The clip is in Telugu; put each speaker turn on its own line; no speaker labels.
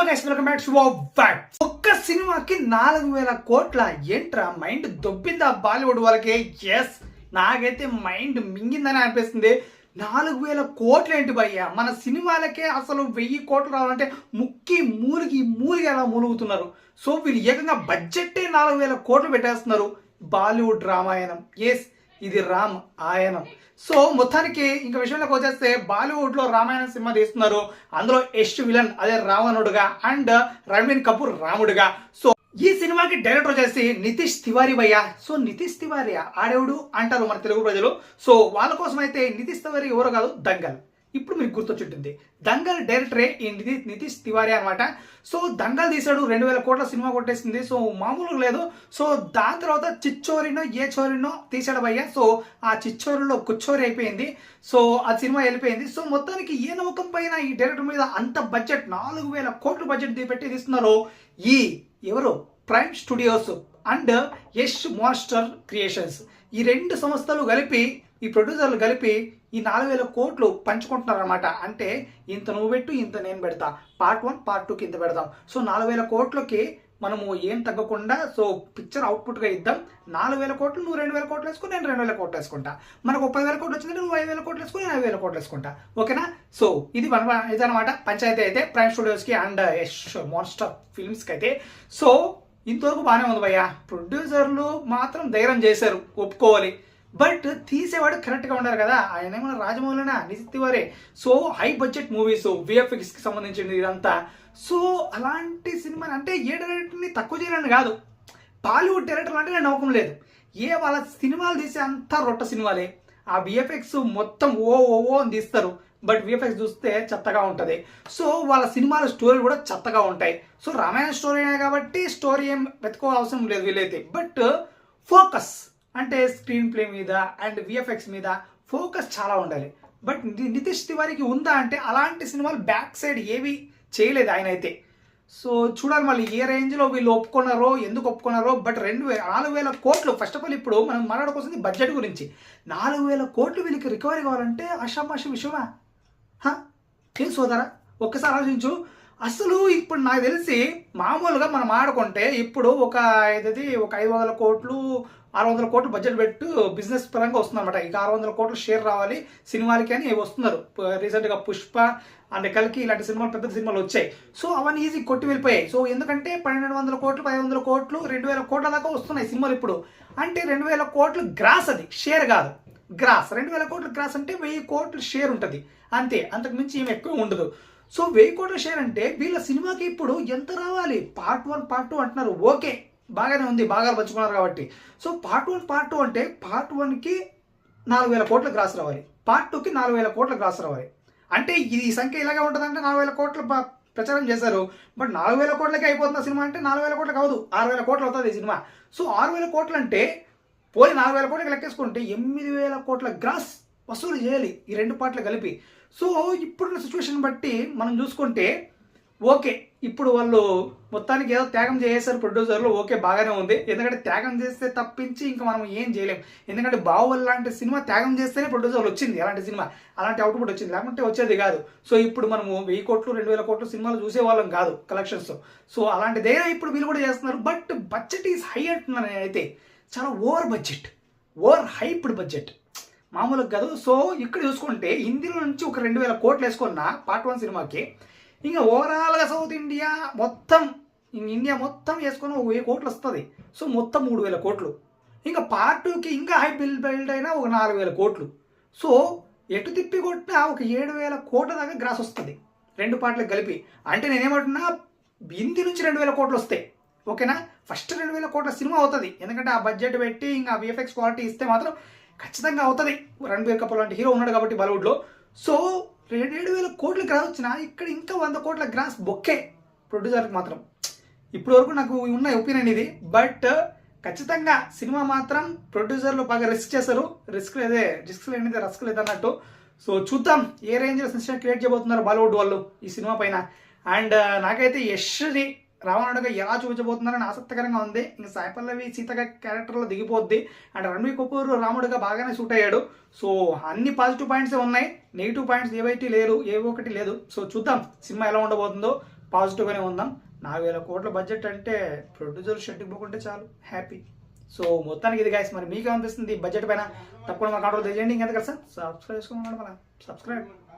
Hello guys welcome back to back ఒక్క సినిమాకి నాలుగు వేల కోట్ల ఏంట్రా మైండ్ దొబ్బిందా బాలీవుడ్ వాళ్ళకి? ఎస్ నాకైతే మైండ్ మింగిందని అనిపిస్తుంది. నాలుగు వేల కోట్లు ఏంటి భయ్య? మన సినిమాలకే అసలు వెయ్యి కోట్లు రావాలంటే ముక్కి మూలిగి మూలిగి అలా మూలుగుతున్నారు? సో వీళ్ళు ఏకంగా బడ్జెట్టే నాలుగు వేల కోట్లు పెట్టేస్తున్నారు. బాలీవుడ్ రామాయణం. ఎస్ ఇది రామ్ ఆయనం సో మొత్తానికి ఇంకా విషయంలోకి వచ్చేస్తే బాలీవుడ్లో రామాయణం సినిమా తీస్తున్నారు. అందులో యష్ విలన్ అదే రావణుడుగా అండ్ రణబీర్ కపూర్ రాముడుగా. సో ఈ సినిమాకి డైరెక్టర్ వచ్చేసి నితీష్ తివారి భయ్య. సో నితీష్ తివారి ఆడేవుడు అంటారు మన తెలుగు ప్రజలు. సో వాళ్ళ కోసం అయితే నితీష్ తివారి ఎవరో కాదు దంగల్. ఇప్పుడు మీకు గుర్తొచ్చుంటుంది. దంగల్ డైరెక్టరే ఈ నితీష్ తివారీ అనమాట సో దంగల్ తీశాడు రెండు వేల కోట్ల సినిమా కొట్టేసింది. సో మామూలుగా లేదు. సో దాని తర్వాత చిచ్చోరినో ఏ చోరినో తీశాడు భయ్య. సో ఆ చిచ్చోరిలో కుచ్చోరి అయిపోయింది. సో ఆ సినిమా వెళ్ళిపోయింది. సో మొత్తానికి ఏ నమ్మకం పైన ఈ డైరెక్టర్ మీద అంత బడ్జెట్ నాలుగు వేల కోట్ల బడ్జెట్ పెట్టి తీస్తున్నారు ఈ ఎవరు? Prime Studios and Yash master creations. ఈ రెండు సంస్థలు కలిపి ఈ ప్రొడ్యూసర్లు కలిపి ఈ నాలుగు వేల కోట్లు పంచుకుంటున్నారు అనమాట అంటే ఇంత నువ్వు పెట్టు ఇంత నేను పెడతా. పార్ట్ వన్ పార్ట్ టూ కింద పెడతాం సో నాలుగు వేల కోట్లకి మనము ఏం తగ్గకుండా సో పిక్చర్ అవుట్పుట్గా ఇద్దాం. నాలుగు వేల కోట్లు నువ్వు రెండు వేల కోట్లు వేసుకుని నేను రెండు వేల కోట్లు వేసుకుంటా. మనకు ముప్పై వేల కోట్లు వచ్చిందంటే నువ్వు ఐదు వేల కోట్లు వేసుకుని నేను ఐదు వేల కోట్లు వేసుకుంటా. ఓకేనా? సో ఇది మన ఇదనమాట పంచాయతీ అయితే ప్రైమ్ స్టూడియోస్కి అండ్ యష్ మోన్స్టర్ ఫిల్మ్స్కి అయితే. సో ఇంతవరకు బాగానే ఉంది భయ్యా. ప్రొడ్యూసర్లు మాత్రం ధైర్యం చేశారు. ఒప్పుకోవాలి. బట్ తీసేవాడు కరెక్ట్గా ఉండాలి కదా. ఆయన ఏమన్నా రాజమౌళినా? నితిన్ తివారే. సో హై బడ్జెట్ మూవీస్ విఎఫ్ఎక్స్కి సంబంధించింది ఇదంతా. సో అలాంటి సినిమాని అంటే ఏ డైరెక్టర్ని తక్కువ చేయాలని కాదు. బాలీవుడ్ డైరెక్టర్లు అంటే నేను నమ్మకం లేదు. ఏ వాళ్ళ సినిమాలు తీసే అంతా రొట్ట సినిమాలే. ఆ విఎఫ్ఎక్స్ మొత్తం ఓ ఓ ఓ అని తీస్తారు. బట్ విఎఫ్ఎక్స్ చూస్తే చెత్తగా ఉంటుంది. సో వాళ్ళ సినిమాల స్టోరీలు కూడా చెత్తగా ఉంటాయి. సో రామాయణ స్టోరీ కాబట్టి స్టోరీ ఏం వెతుకో అవసరం లేదు వీలైతే బట్ ఫోకస్. అంటే స్క్రీన్ ప్లే మీద అండ్ విఎఫ్ఎక్స్ మీద ఫోకస్ చాలా ఉండాలి. బట్ నితీష్ తివారికి ఉందా అంటే అలాంటి సినిమాలు బ్యాక్ సైడ్ ఏవి చేయలేదు ఆయన అయితే సో చూడాలి మళ్ళీ ఏ రేంజ్లో వీళ్ళు ఒప్పుకున్నారో ఎందుకు ఒప్పుకున్నారో బట్ రెండు వేల నాలుగు వేల కోట్లు ఫస్ట్ ఆఫ్ ఆల్ ఇప్పుడు మనం మాట్లాడుకోవాల్సింది బడ్జెట్ గురించి. నాలుగు వేల కోట్లు వీళ్ళకి రికవరీ కావాలంటే ఆషామాషి విషయమా? హా? ఏం సోదరా? ఒక్కసారి ఆలోచించు. అసలు ఇప్పుడు నాకు తెలిసి మామూలుగా మనం ఆడుకుంటే ఇప్పుడు ఒక ఇది ఒక ఐదు వందల కోట్లు ఆరు వందల కోట్లు బడ్జెట్ పెట్టు బిజినెస్ పరంగా వస్తుందన్నమాట. ఇక ఆరు వందల కోట్లు షేర్ రావాలి సినిమాలకి అని వస్తున్నారు. రీసెంట్గా పుష్ప అండ్ కల్కి ఇలాంటి సినిమాలు పెద్ద సినిమాలు వచ్చాయి. సో అవన్నీ ఈజీ కొట్టి వెళ్ళిపోయాయి. సో ఎందుకంటే పన్నెండు వందల కోట్లు పది వందల కోట్లు రెండు వేల కోట్ల దాకా వస్తున్నాయి సినిమాలు ఇప్పుడు. అంటే రెండు వేల కోట్లు గ్రాస్ అది షేర్ కాదు. గ్రాస్. రెండు వేల కోట్ల గ్రాస్ అంటే వెయ్యి కోట్ల షేర్ ఉంటుంది. అంతే. అంతకు మించి ఏమి ఎక్కువ ఉండదు. సో వెయ్యి కోట్ల షేర్ అంటే వీళ్ళ సినిమాకి ఇప్పుడు ఎంత రావాలి? పార్ట్ వన్ పార్ట్ టూ అంటున్నారు. ఓకే. బాగానే ఉంది బాగా పంచుకున్నారు కాబట్టి. So part one part two అంటే పార్ట్ వన్కి నాలుగు వేల కోట్ల గ్రాస్ రావాలి పార్ట్ టూకి నాలుగు వేల కోట్ల గ్రాస్ రావాలి అంటే ఇది ఈ సంఖ్య ఇలాగే ఉంటుందంటే నాలుగు వేల కోట్ల ప్రచారం చేశారు. బట్ నాలుగు వేల కోట్లకి అయిపోతున్న సినిమా అంటే నాలుగు వేల కోట్లకు అవదు ఆరు వేల కోట్లు అవుతుంది ఈ సినిమా. సో ఆరు వేల కోట్లు అంటే పోయి నాలుగు వేల కోట్లకి లెక్కేసుకుంటే ఎనిమిది వేల కోట్ల గ్రాస్ వసూలు చేయాలి ఈ రెండు పాటలు కలిపి. సో ఇప్పుడున్న సిచ్యువేషన్ బట్టి మనం చూసుకుంటే ఓకే ఇప్పుడు వాళ్ళు మొత్తానికి ఏదో త్యాగం చేసేసారు ప్రొడ్యూసర్లు ఓకే బాగానే ఉంది. ఎందుకంటే త్యాగం చేస్తే తప్పించి ఇంకా మనం ఏం చేయలేం. ఎందుకంటే బాహుబలి లాంటి సినిమా త్యాగం చేస్తేనే ప్రొడ్యూసర్లు వచ్చింది అలాంటి సినిమా. అలాంటి అవుట్పుట్ వచ్చింది లేకుంటే వచ్చేది కాదు. సో ఇప్పుడు మనము వెయ్యి కోట్లు రెండు వేల కోట్లు సినిమాలు చూసేవాళ్ళం కాదు కలెక్షన్స్ సో అలాంటిదే ఇప్పుడు వీళ్ళు కూడా చేస్తున్నారు. బట్ బడ్జెట్ ఈజ్ హై అంటున్నాను నేనైతే. చాలా over budget over hyped budget మామూలుగా కాదు. సో ఇక్కడ చూసుకుంటే హిందీలో నుంచి ఒక రెండు వేల కోట్లు వేసుకున్న పార్ట్ వన్ సినిమాకి ఇంకా ఓవరాల్గా సౌత్ ఇండియా మొత్తం ఇంక ఇండియా మొత్తం వేసుకొని ఒక వెయ్యి కోట్లు వస్తుంది. సో మొత్తం మూడు వేల కోట్లు. ఇంకా పార్ట్ టూకి ఇంకా హై బిల్ బిల్డ్ అయినా ఒక నాలుగు వేల కోట్లు. సో ఎటు తిప్పి కొట్టినా ఒక ఏడు వేల కోట్ల దాకా గ్రాస్ వస్తుంది. రెండు పార్ట్లు కలిపి. అంటే నేనేమంటున్నా హిందీ నుంచి రెండు వేల కోట్లు వస్తాయి. ఓకేనా? ఫస్ట్ రెండు వేల కోట్ల సినిమా అవుతుంది. ఎందుకంటే ఆ బడ్జెట్ పెట్టి ఇంకా విఎఫ్ఎక్స్ క్వాలిటీ ఇస్తే మాత్రం ఖచ్చితంగా అవుతుంది. రణబీర్ కపూర్ లాంటి హీరో ఉన్నాడు కాబట్టి బాలీవుడ్లో. సో ఏడు వేల కోట్ల గ్రాస్ వచ్చిన ఇక్కడ ఇంకా వంద కోట్ల గ్రాస్ బొక్కే. ప్రొడ్యూసర్కి మాత్రం. ఇప్పటి వరకు నాకు ఉన్న ఒపీనియన్ ఇది. బట్ ఖచ్చితంగా సినిమా మాత్రం ప్రొడ్యూసర్లు బాగా రిస్క్ చేశారు రిస్క్ లేదే రిస్క్ లేనిదే రస్క్ లేదన్నట్టు. సో చూద్దాం ఏ రేంజ్లో సెన్సేషన్ క్రియేట్ చేయబోతున్నారు బాలీవుడ్ వాళ్ళు ఈ సినిమా పైన. అండ్ నాకైతే యష్ని రావణుడిగా ఎలా చూపించబోతున్నారని ఆసక్తికరంగా ఉంది. ఇంకా సాయి పల్లవి సీతగా క్యారెక్టర్లో దిగిపోద్ది. అండ్ రణబీర్ కపూర్ రాముడిగా బాగానే సూట్ అయ్యాడు. సో అన్ని పాజిటివ్ పాయింట్స్ ఉన్నాయి. నెగిటివ్ పాయింట్స్ ఏవైతే లేరు ఏ ఒకటి లేదు. సో చూద్దాం సినిమా ఎలా ఉండబోతుందో. పాజిటివ్గానే ఉందాం. నాలుగు వేల కోట్ల బడ్జెట్ అంటే ప్రొడ్యూసర్ షెడ్కి పోకుంటే చాలు. హ్యాపీ సో మొత్తానికి ఇది గాయస్ మరి మీకు అనిపిస్తుంది? బడ్జెట్ పైన తప్పకుండా మా కాంట్రోల్ తెలియజేయండి. ఇంకా కదా సార్? సబ్స్క్రైబ్ చేసుకోమన్నాడు మన సబ్స్క్రైబ్